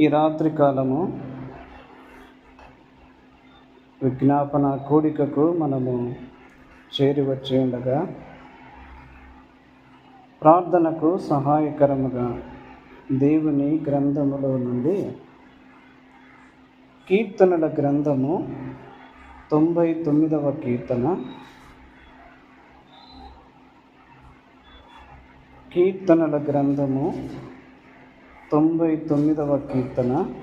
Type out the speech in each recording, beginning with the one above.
ఈ రాత్రి కాలము విజ్ఞాపన కోడికకు మనము చేరి వచ్చి ఉండగా ప్రార్థనకు సహాయకరముగా దేవుని గ్రంథములో నుండి కీర్తనల గ్రంథము తొంభై తొమ్మిదవ కీర్తన. కీర్తనల గ్రంథము తొంభై తొమ్మిదవ కీర్తన.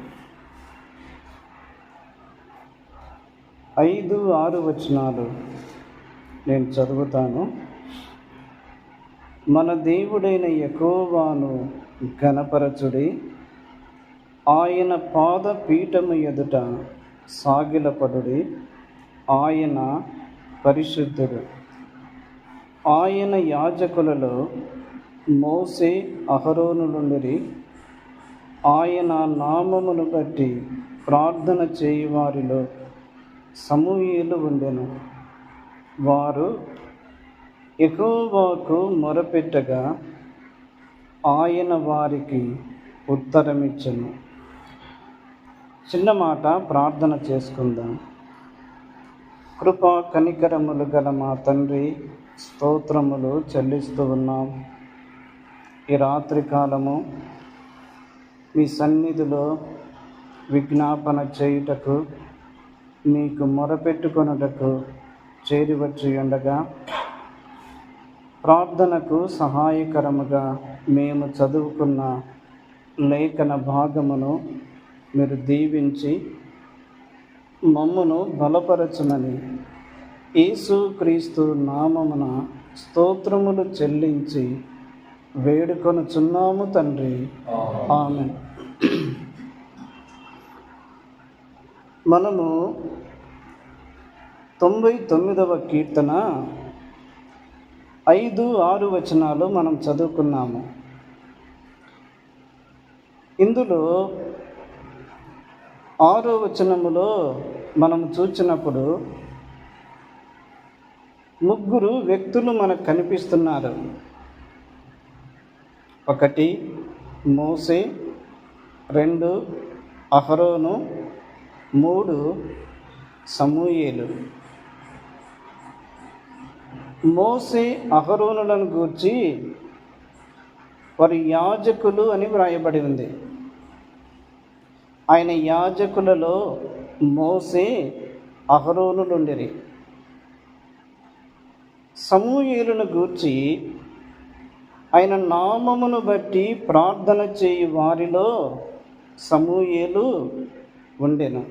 ఐదు ఆరు వచనాలు నేను చదువుతాను. మన దేవుడైన యకోవాను ఘనపరచుడి ఆయన పాద పీఠము ఎదుట సాగిలపడుడి ఆయన పరిశుద్ధుడు. ఆయన యాజకులలో మోసే అహరోనులుండిరి ఆయన నామమును బట్టి ప్రార్థన చేయు వారిలో సమూహలు ఉండెను. వారు ఎకోవాకు మొరపెట్టగా ఆయన వారికి ఉత్తరమిచ్చను. చిన్న మాట ప్రార్థన చేసుకుందాం. కృపా కనికరములు గల మా తండ్రి స్తోత్రములు చెల్లిస్తూ ఉన్నాం. ఈ రాత్రి కాలము మీ సన్నిధిలో విజ్ఞాపన చేయుటకు మీకు మొరపెట్టుకొనుటకు చేరివచ్చి ఉండగా ప్రార్థనకు సహాయకరముగా మేము చదువుకున్న లేఖన భాగమును మీరు దీవించి మమ్మును బలపరచమని యేసు క్రీస్తు నామమున స్తోత్రములు చెల్లించి వేడుకొనుచున్నాము తండ్రి. ఆమె మనము తొంభై తొమ్మిదవ కీర్తన ఐదు ఆరు వచనాలు మనం చదువుకున్నాము. ఇందులో ఆరో వచనములో మనం చూచినప్పుడు ముగ్గురు వ్యక్తులు మనకు కనిపిస్తున్నారు. ఒకటి మోసే రెండు అహరోను మూడు సమూయేలు. మోసే అహరోనులను గూర్చి వారి యాజకులు అని వ్రాయబడి ఉంది. ఆయన యాజకులలో మోసే అహరోనులుండిరి. సమూయేలును గూర్చి ఆయన నామమును బట్టి ప్రార్థన చేయి వారిలో సమూయేలు ఉండెను.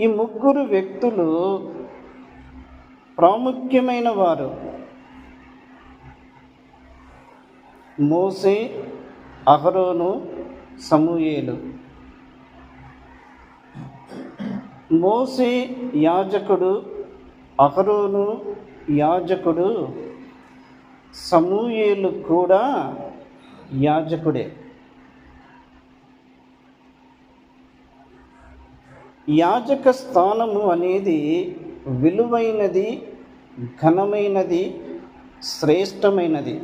ఈ ముగ్గురు వ్యక్తులు ప్రాముఖ్యమైన వారు. మోసే అహరోను సమూయేలు. మోసే యాజకుడు అహరోను యాజకుడు సమూయేలు కూడా యాజకుడే. యాజక స్థానము అనేది విలువైనది ఘనమైనది శ్రేష్టమైనది.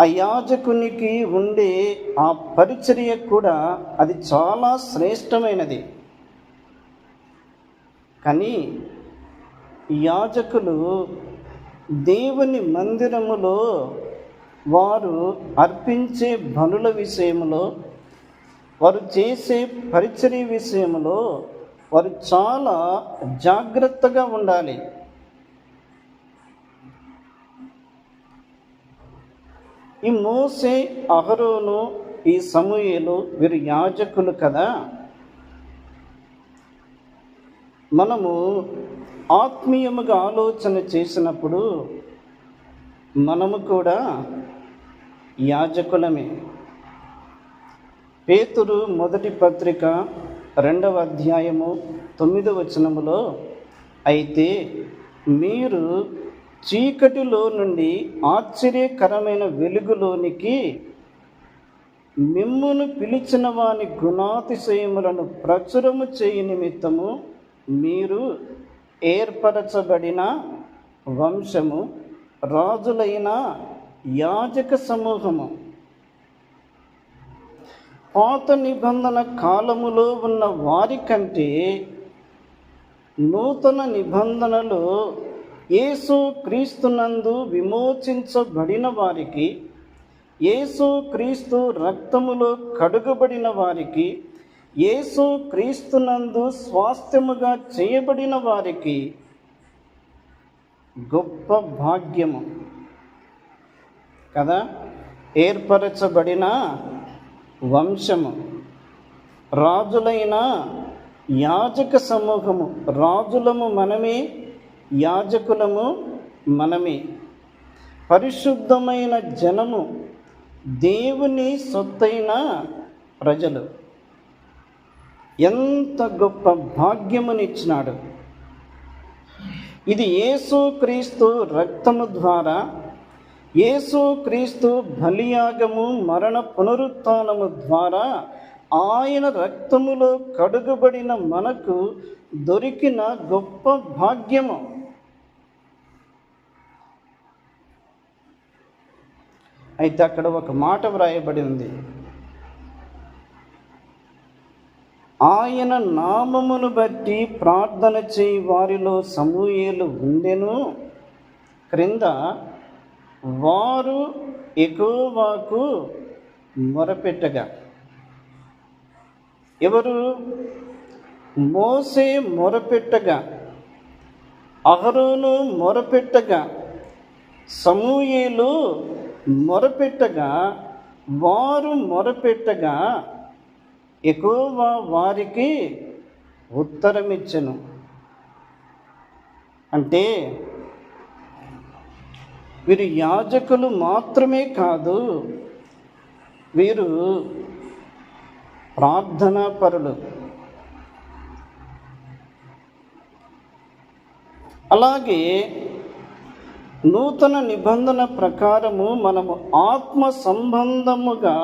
ఆ యాజకునికి ఉండే ఆ పరిచర్య కూడా అది చాలా శ్రేష్టమైనది. కానీ యాజకులు దేవుని మందిరములో వారు అర్పించే బనుల విషయంలో వారు చేసే పరిచర్య విషయంలో వారు చాలా జాగ్రత్తగా ఉండాలి. ఈ మోసే అహరోను ఈ సమూహలు వీరు యాజకులు కదా. మనము ఆత్మీయముగా ఆలోచన చేసినప్పుడు మనము కూడా యాజకులమే. పేతురు మొదటి పత్రిక రెండవ అధ్యాయము తొమ్మిదవ వచనములో అయితే మీరు చీకటిలో నుండి ఆశ్చర్యకరమైన వెలుగులోనికి మిమ్మును పిలిచిన వాని గుణాతిశయములను ప్రచురము చేయ నిమిత్తము మీరు ఏర్పరచబడిన వంశము రాజులైన యాజక సమూహము. పాత నిబంధన కాలములో ఉన్న వారి కంటే నూతన నిబంధనలో యేసు క్రీస్తునందు విమోచించబడిన వారికి యేసు క్రీస్తు రక్తములో కడుగబడిన వారికి యేసు క్రీస్తునందు స్వాస్థ్యముగా చేయబడిన వారికి గొప్ప భాగ్యము. కదా? ఏర్పరచబడిన వంశము. రాజులైన యాజక సమూహము. రాజులము మనమే యాజకులము మనమే. పరిశుద్ధమైన జనము దేవుని సొత్తైన ప్రజలు. ఎంత గొప్ప భాగ్యమునిచ్చినాడు. ఇది యేసుక్రీస్తు రక్తము ద్వారా యేసుక్రీస్తు బలియాగము మరణ పునరుత్నము ద్వారా ఆయన రక్తములో కడుగుబడిన మనకు దొరికిన గొప్ప భాగ్యము. అయితే అక్కడ ఒక మాట వ్రాయబడి ఉంది. ఆయన నామమును బట్టి ప్రార్థన చేయి వారిలో సమూహేలు ఉండెను. క్రింద వారు ఎకోవాకు మొరపెట్టగా ఎవరు? మోసే మొరపెట్టగా అహరోను మొరపెట్టగా సమూయేలు మొరపెట్టగా వారు మొరపెట్టగా ఎక్కువ వారికి ఉత్తరమిచ్చను. అంటే వీరు యాజకులు మాత్రమే కాదు వీరు ప్రార్థనా పరులు అలాగే నూతన నిబంధన ప్రకారము మనము ఆత్మ సంబంధముగా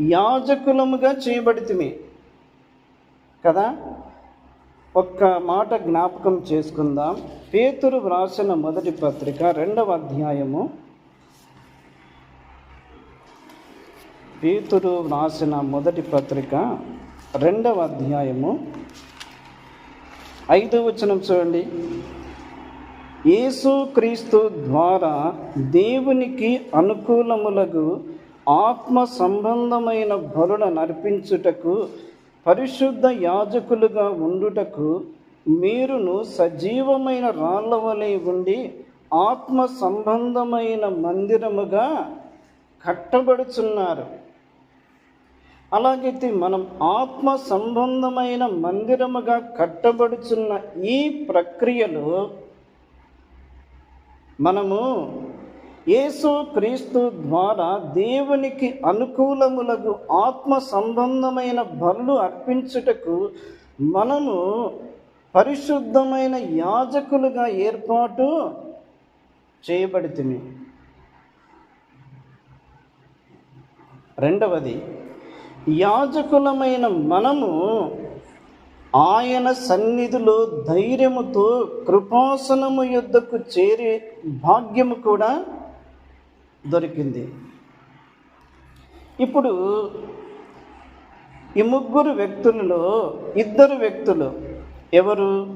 యాజకులముగా చేయబడితిమి. కదా? ఒక్క మాట జ్ఞాపకం చేసుకుందాం. పేతురు వ్రాసిన మొదటి పత్రిక రెండవ అధ్యాయము. పేతురు వ్రాసిన మొదటి పత్రిక రెండవ అధ్యాయము. ఐదో వచనం చూడండి. యేసుక్రీస్తు ద్వారా దేవునికి అనుకూలములకు ఆత్మ సంబంధమైన బలులను నర్పించుటకు పరిశుద్ధ యాజకులుగా ఉండుటకు మీరును సజీవమైన రాళ్ళ వలె ఉండి ఆత్మ సంబంధమైన మందిరముగా కట్టబడుచున్నారు. అలాగైతే మనం ఆత్మ సంబంధమైన మందిరముగా కట్టబడుచున్న ఈ ప్రక్రియలో మనము యేసు క్రీస్తు ద్వారా దేవునికి అనుకూలములకు ఆత్మ సంబంధమైన బలు అర్పించుటకు మనము పరిశుద్ధమైన యాజకులుగా ఏర్పాటు చేయబడితిమి. రెండవది యాజకులమైన మనము ఆయన సన్నిధిలో ధైర్యముతో కృపాసనము యుద్ధకు చేరే భాగ్యము కూడా దొరికింది. ఇప్పుడు ఈ ముగ్గురు వ్యక్తులలో ఇద్దరు వ్యక్తులు ఎవరు?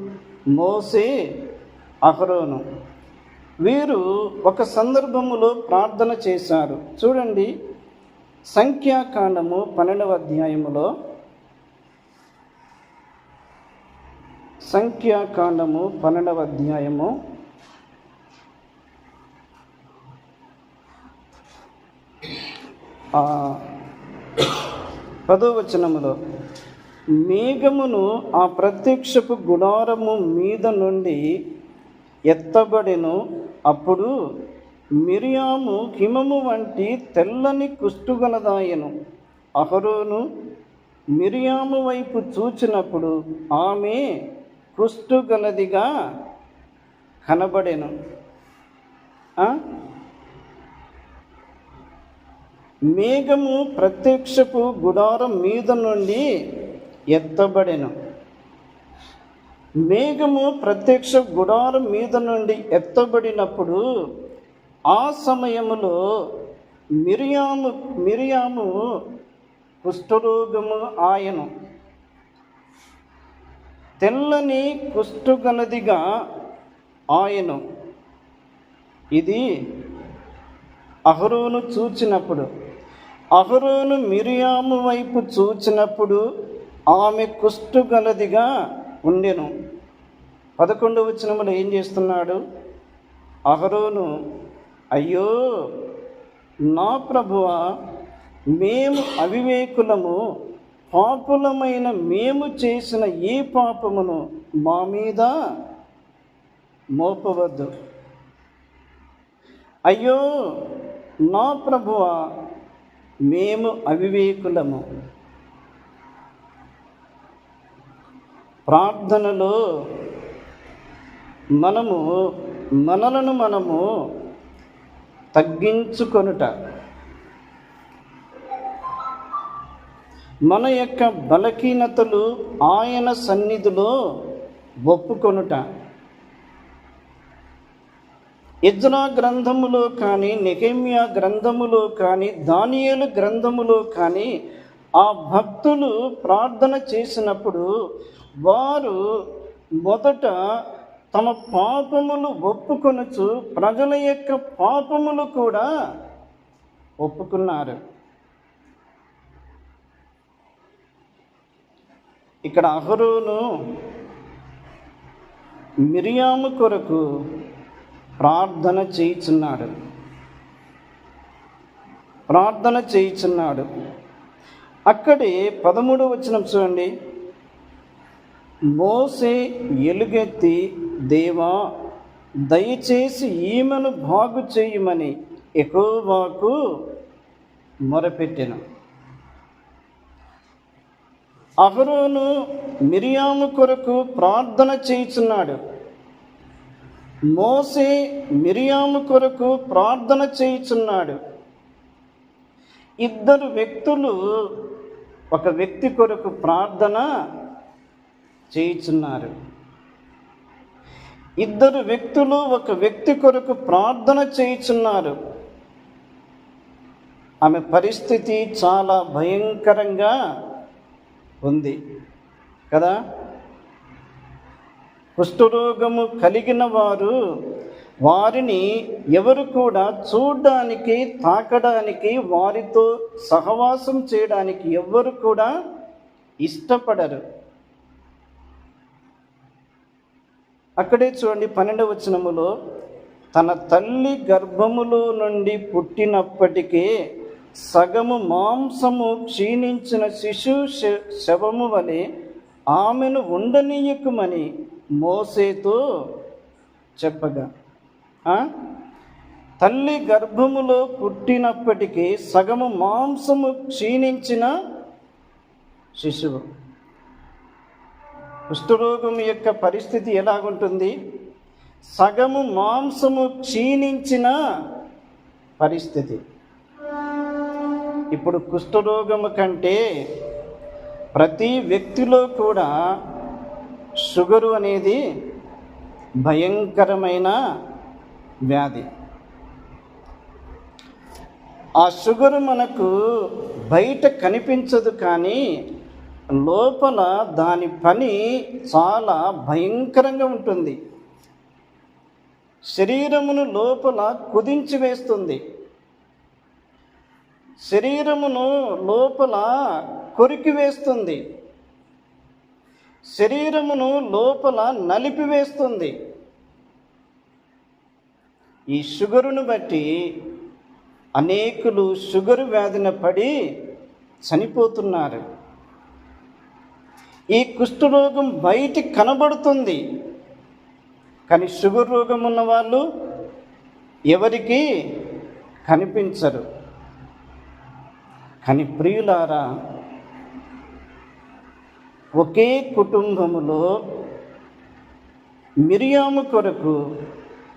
మోసే అహరోను. వీరు ఒక సందర్భములో ప్రార్థన చేశారు. చూడండి సంఖ్యాకాండము పన్నెండవ అధ్యాయములో. సంఖ్యాకాండము పన్నెండవ అధ్యాయము. పదవచనములో మేఘమును ఆ ప్రత్యక్షపు గుడారము మీద నుండి ఎత్తబడెను. అప్పుడు మిరియాము హిమము వంటి తెల్లని కుష్టుగలదాయను. అహరోను మిరియాము వైపు చూచినప్పుడు ఆమె కుష్టుగలదిగా కనబడెను. మేఘము ప్రత్యక్షపు గుడారం మీద నుండి ఎత్తబడెను. మేఘము ప్రత్యక్ష గుడారం మీద నుండి ఎత్తబడినప్పుడు ఆ సమయములో మిరియాము మిరియాము కుష్ఠరోగము ఆయను. తెల్లని కుష్ఠగలదిగా ఆయను. ఇది అహరోను చూచినప్పుడు అహరోను మిరియాము వైపు చూచినప్పుడు ఆమె కుష్టు గలదిగా ఉండెను. పదకొండు వచనములో ఏం చేస్తున్నాడు? అహరోను అయ్యో నా ప్రభువ మేము అవివేకులము పాపులమైన మేము చేసిన ఏ పాపమును మా మీద మోపవద్దు. అయ్యో నా ప్రభువా మేము అవివేకులము. ప్రార్థనలో మనము మనలను మనము తగ్గించుకొనుట. మన యొక్క బలహీనతలు ఆయన సన్నిధిలో ఒప్పుకొనుట. ఇజ్రా గ్రంథములో కానీ నెకెమ్యా గ్రంథములో కానీ దానియలు గ్రంథములో కానీ ఆ భక్తులు ప్రార్థన చేసినప్పుడు వారు మొదట తమ పాపములు ఒప్పుకొనచ్చు ప్రజల యొక్క పాపములు కూడా ఒప్పుకున్నారు. ఇక్కడ అహరోను మిరియాము కొరకు ప్రార్థన చేయుచున్నాడు. ప్రార్థన చేయుచున్నాడు. అక్కడే పదమూడు వచ్చిన చూడండి. మోసే ఎలుగెత్తి దేవా దయచేసి ఈమెను బాగు చేయమని ఎక్కువకు మొరపెట్టిన. అహరోను మిరియాము కొరకు ప్రార్థన చేయుచున్నాడు. మోసే మిరియాము కొరకు ప్రార్థన చేయుచున్నాడు. ఇద్దరు వ్యక్తులు ఒక వ్యక్తి కొరకు ప్రార్థన చేయుచున్నారు. ఇద్దరు వ్యక్తులు ఒక వ్యక్తి కొరకు ప్రార్థన చేయుచున్నారు. ఆమె పరిస్థితి చాలా భయంకరంగా ఉంది. కదా? కుష్ఠరోగము కలిగిన వారు వారిని ఎవరు కూడా చూడడానికి తాకడానికి వారితో సహవాసం చేయడానికి ఎవరు కూడా ఇష్టపడరు. అక్కడే చూడండి పన్నెండవ వచనములో తన తల్లి గర్భములో నుండి పుట్టినప్పటికే సగము మాంసము క్షీణించిన శిశు శ- శవము వలె ఆమెను ఉండనీయకుమని మోసేతో చెప్పగా తల్లి గర్భములో పుట్టినప్పటికీ సగము మాంసము క్షీణించిన శిశువు. కుష్ఠరోగం యొక్క పరిస్థితి ఎలాగుంటుంది? సగము మాంసము క్షీణించిన పరిస్థితి. ఇప్పుడు కుష్ఠరోగము కంటే ప్రతి వ్యక్తిలో కూడా షుగరు అనేది భయంకరమైన వ్యాధి. ఆ షుగరు మనకు బయట కనిపించదు కానీ లోపల దాని పని చాలా భయంకరంగా ఉంటుంది. శరీరమును లోపల కుదించి వేస్తుంది. శరీరమును లోపల కొరికి వేస్తుంది. శరీరమును లోపల నలిపివేస్తుంది. ఈ షుగరును బట్టి అనేకులు షుగరు వ్యాధిన పడి చనిపోతున్నారు. ఈ కుష్ఠరోగం బయటికి కనబడుతుంది. కానీ షుగర్ రోగం ఉన్న వాళ్ళు ఎవరికి కనిపించరు. కానీ ప్రియులారా ఒకే కుటుంబములో మిరియాము కొరకు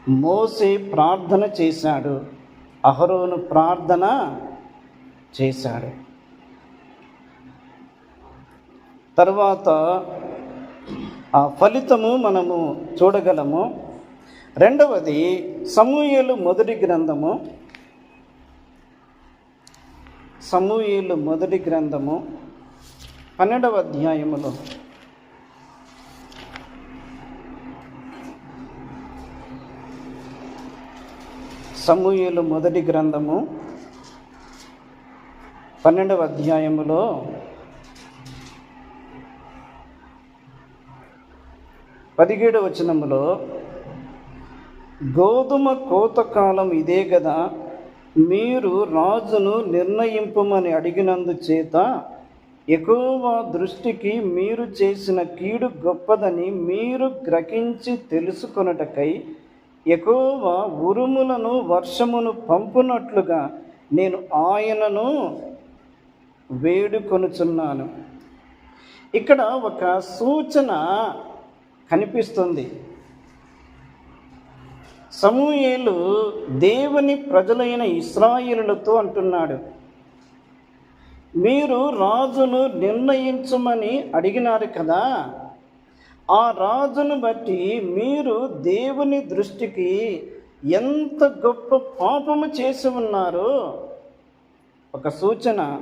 మోసే ప్రార్థన చేశాడు. అహరోను ప్రార్థన చేశాడు. తర్వాత ఆ ఫలితము మనము చూడగలము. రెండవది సమూహలు మొదటి గ్రంథము. సమూహలు మొదటి గ్రంథము. పన్నెండవ అధ్యాయములో. సమూహలు మొదటి గ్రంథము పన్నెండవ అధ్యాయములో. పదిహేడు వచనములో గోధుమ కోతకాలం ఇదే కదా మీరు రాజును నిర్ణయింపమని అడిగినందు చేత ఎక్కువ దృష్టికి మీరు చేసిన కీడు గొప్పదని మీరు గ్రహించి తెలుసుకొనుటకై ఎక్కువ ఉరుములను వర్షమును పంపునట్లుగా నేను ఆయనను వేడుకొనుచున్నాను. ఇక్కడ ఒక సూచన కనిపిస్తుంది. సమూయేలు దేవుని ప్రజలైన ఇస్రాయిలులతో అంటున్నాడు. మీరు రాజును నిర్ణయించమని అడిగినారు కదా. ఆ రాజును బట్టి మీరు దేవుని దృష్టికి ఎంత గొప్ప పాపము చేసి ఉన్నారో? ఒక సూచన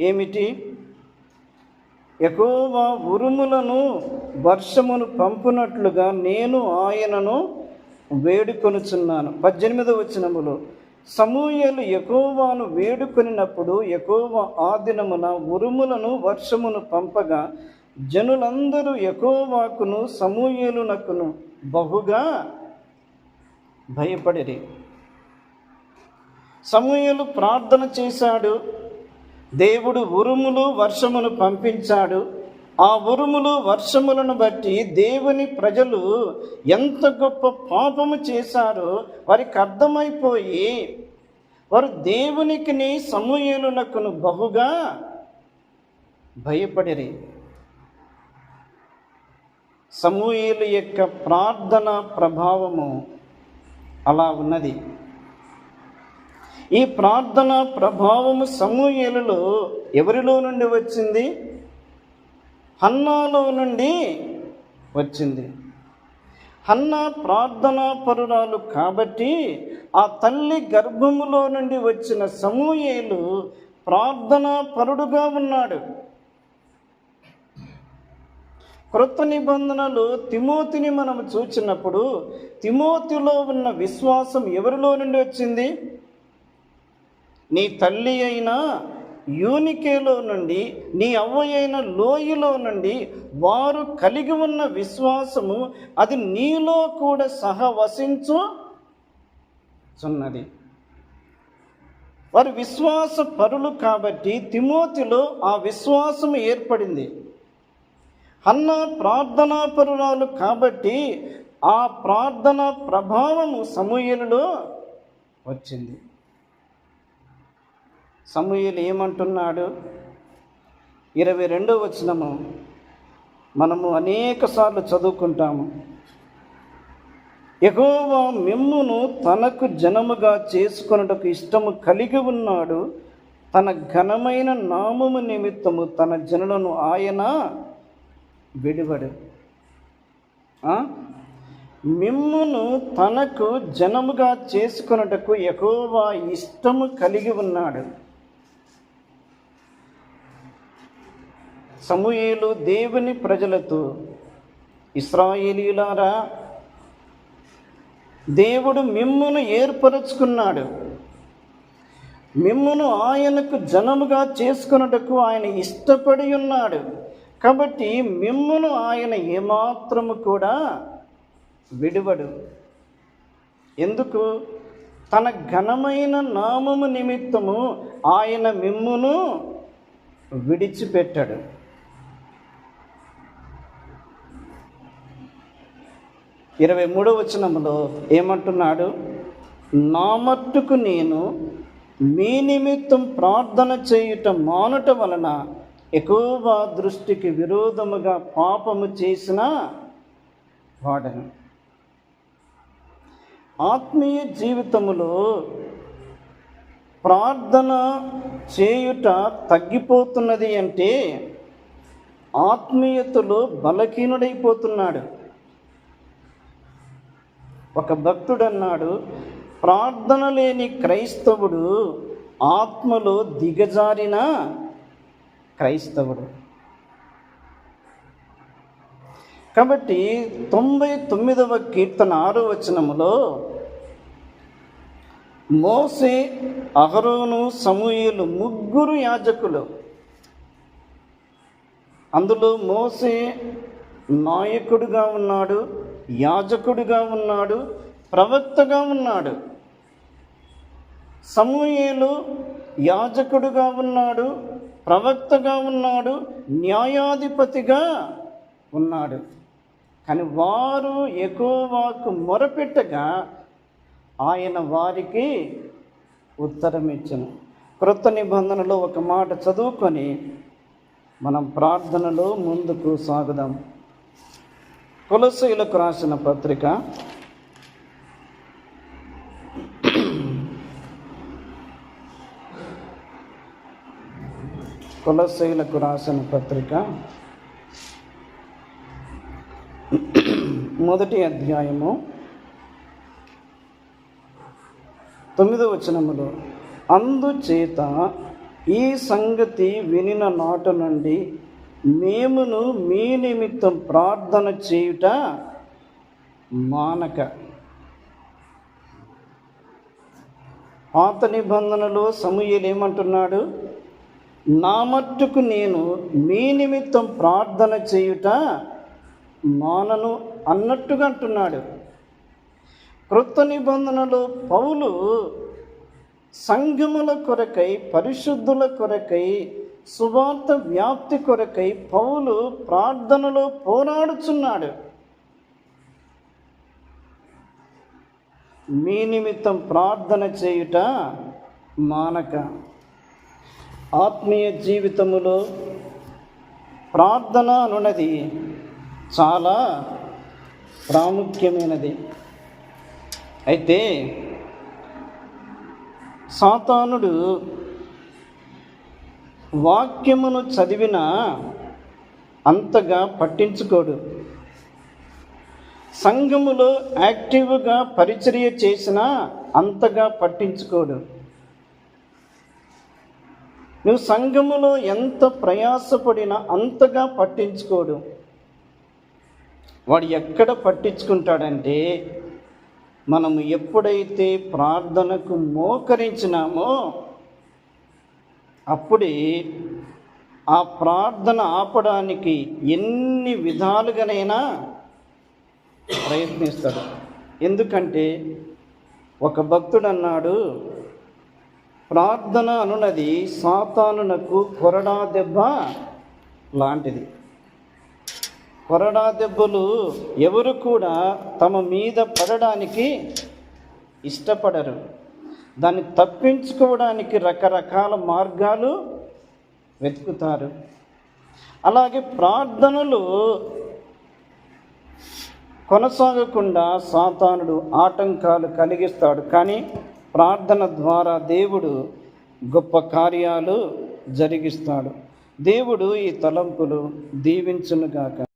ఏమిటి? ఎక్కువ ఉరుములను వర్షమును పంపునట్లుగా నేను ఆయనను వేడుకొనుచున్నాను. పద్దెనిమిదవ వచనములో సమూయలు ఎకోవాను వేడుకొనినప్పుడు ఎకోవ ఆదినమున ఉరుములను వర్షమును పంపగా జనులందరూ ఎకోవాకును సమూయలునకును బహుగా భయపడిరి. సమూయలు ప్రార్థన చేశాడు దేవుడు ఉరుములు వర్షమును పంపించాడు ఆ ఉరుములు వర్షములను బట్టి దేవుని ప్రజలు ఎంత గొప్ప పాపము చేశారో వారికి అర్థమైపోయి వారు దేవునికిని సమూహలునకును బహుగా భయపడిరి. సమూహలు యొక్క ప్రార్థన ప్రభావము అలా ఉన్నది. ఈ ప్రార్థన ప్రభావము సమూహలలో ఎవరిలో నుండి వచ్చింది? హన్నాలో నుండి వచ్చింది. హన్న ప్రార్థనా పరురాలు కాబట్టి ఆ తల్లి గర్భములో నుండి వచ్చిన సమూయేలు ప్రార్థనా పరుడుగా ఉన్నాడు. క్రొత్త నిబంధనలు తిమోతిని మనం చూచినప్పుడు తిమోతిలో ఉన్న విశ్వాసం ఎవరిలో నుండి వచ్చింది? నీ తల్లి అయినా యూనికేలో నుండి నీ అవ్వయైన లోయలో నుండి వారు కలిగి ఉన్న విశ్వాసము అది నీలో కూడా సహవసించు చున్నది వారు విశ్వాస పరులు కాబట్టి తిమోతిలో ఆ విశ్వాసం ఏర్పడింది. అన్న ప్రార్థనా పరురాలు కాబట్టి ఆ ప్రార్థన ప్రభావము సమూహలలో వచ్చింది. సమూహలు ఏమంటున్నాడు? ఇరవై రెండో వచనము. మనము అనేక సార్లు చదువుకుంటాము. ఎగోవా మిమ్మును తనకు జనముగా చేసుకొనుటకు ఇష్టము కలిగి ఉన్నాడు. తన ఘనమైన నామము నిమిత్తము తన జనులను ఆయన విడివడు. మిమ్మును తనకు జనముగా చేసుకొనుటకు ఎగోవా ఇష్టము కలిగి ఉన్నాడు. సమూయేలు దేవుని ప్రజలతో ఇస్రాయేలీలారా దేవుడు మిమ్మును ఏర్పరచుకున్నాడు. మిమ్మును ఆయనకు జనముగా చేసుకొనుటకు ఆయన ఇష్టపడి ఉన్నాడు. కాబట్టి మిమ్మును ఆయన ఏమాత్రము కూడా విడువడు. ఎందుకు? తన ఘనమైన నామము నిమిత్తము ఆయన మిమ్మును విడిచిపెట్టాడు. ఇరవై మూడో వచనములో ఏమంటున్నాడు? నా మట్టుకు నేను మీ నిమిత్తం ప్రార్థన చేయుట మానుట వలన ఎక్కువ దృష్టికి విరోధముగా పాపము చేసిన వాడను. ఆత్మీయ జీవితములో ప్రార్థన చేయుట తగ్గిపోతున్నది అంటే ఆత్మీయతలో బలహీనుడైపోతున్నాడు. ఒక భక్తుడు అన్నాడు ప్రార్థన లేని క్రైస్తవుడు ఆత్మలో దిగజారిన క్రైస్తవుడు. కాబట్టి తొంభై తొమ్మిదవ కీర్తన ఆరో వచనములో మోసే అహరోను సమూహలు ముగ్గురు యాజకులు. అందులో మోసే నాయకుడుగా ఉన్నాడు. యాజకుడిగా ఉన్నాడు ప్రవక్తగా ఉన్నాడు. సమూహేలు యాజకుడుగా ఉన్నాడు ప్రవక్తగా ఉన్నాడు న్యాయాధిపతిగా ఉన్నాడు. కానీ వారు ఎకోవాకు మొరపెట్టగా ఆయన వారికి ఉత్తరం ఇచ్చను. క్రొత్త నిబంధనలో ఒక మాట చదువుకొని మనం ప్రార్థనలో ముందుకు సాగుదాం. కొలసీలకు రాసిన పత్రిక కులశైలకు రాసిన పత్రిక మొదటి అధ్యాయము తొమ్మిదో వచనములో అందుచేత ఈ సంగతి వినిన నాట నుండి మేమును మీ నిమిత్తం ప్రార్థన చేయుట మానక. పాత నిబంధనలో సమూహలు ఏమంటున్నాడు? నా మట్టుకు నేను మీ నిమిత్తం ప్రార్థన చేయుట మానను అన్నట్టుగా అంటున్నాడు. క్రొత్త నిబంధనలో పౌలు సంఘముల కొరకై పరిశుద్ధుల కొరకై సువార్త వ్యాప్తి కొరకై పౌలు ప్రార్థనలో పోరాడుచున్నాడు. మీ నిమిత్తం ప్రార్థన చేయుట మానక. ఆత్మీయ జీవితములో ప్రార్థన అనున్నది చాలా ప్రాముఖ్యమైనది. అయితే సాతానుడు వాక్యమును చదివిన అంతగా పట్టించుకోడు. సంఘములో యాక్టివ్గా పరిచర్య చేసినా అంతగా పట్టించుకోడు. నువ్వు సంఘములో ఎంత ప్రయాసపడినా అంతగా పట్టించుకోడు. వాడు ఎక్కడ పట్టించుకుంటాడంటే మనము ఎప్పుడైతే ప్రార్థనకు మోకరించినామో అప్పుడే ఆ ప్రార్థన ఆపడానికి ఎన్ని విధాలుగానైనా ప్రయత్నిస్తాడు. ఎందుకంటే ఒక భక్తుడు అన్నాడు ప్రార్థన అనున్నది సాతానునకు కొరడా దెబ్బ లాంటిది. కొరడా దెబ్బలు ఎవరు కూడా తమ మీద పడడానికి ఇష్టపడరు. దాన్ని తప్పించుకోవడానికి రకరకాల మార్గాలు వెతుకుతారు. అలాగే ప్రార్థనలు కొనసాగకుండా సాతానుడు ఆటంకాలు కలిగిస్తాడు. కానీ ప్రార్థన ద్వారా దేవుడు గొప్ప కార్యాలు జరిగిస్తాడు. దేవుడు ఈ తలంపులు దీవించునుగాక.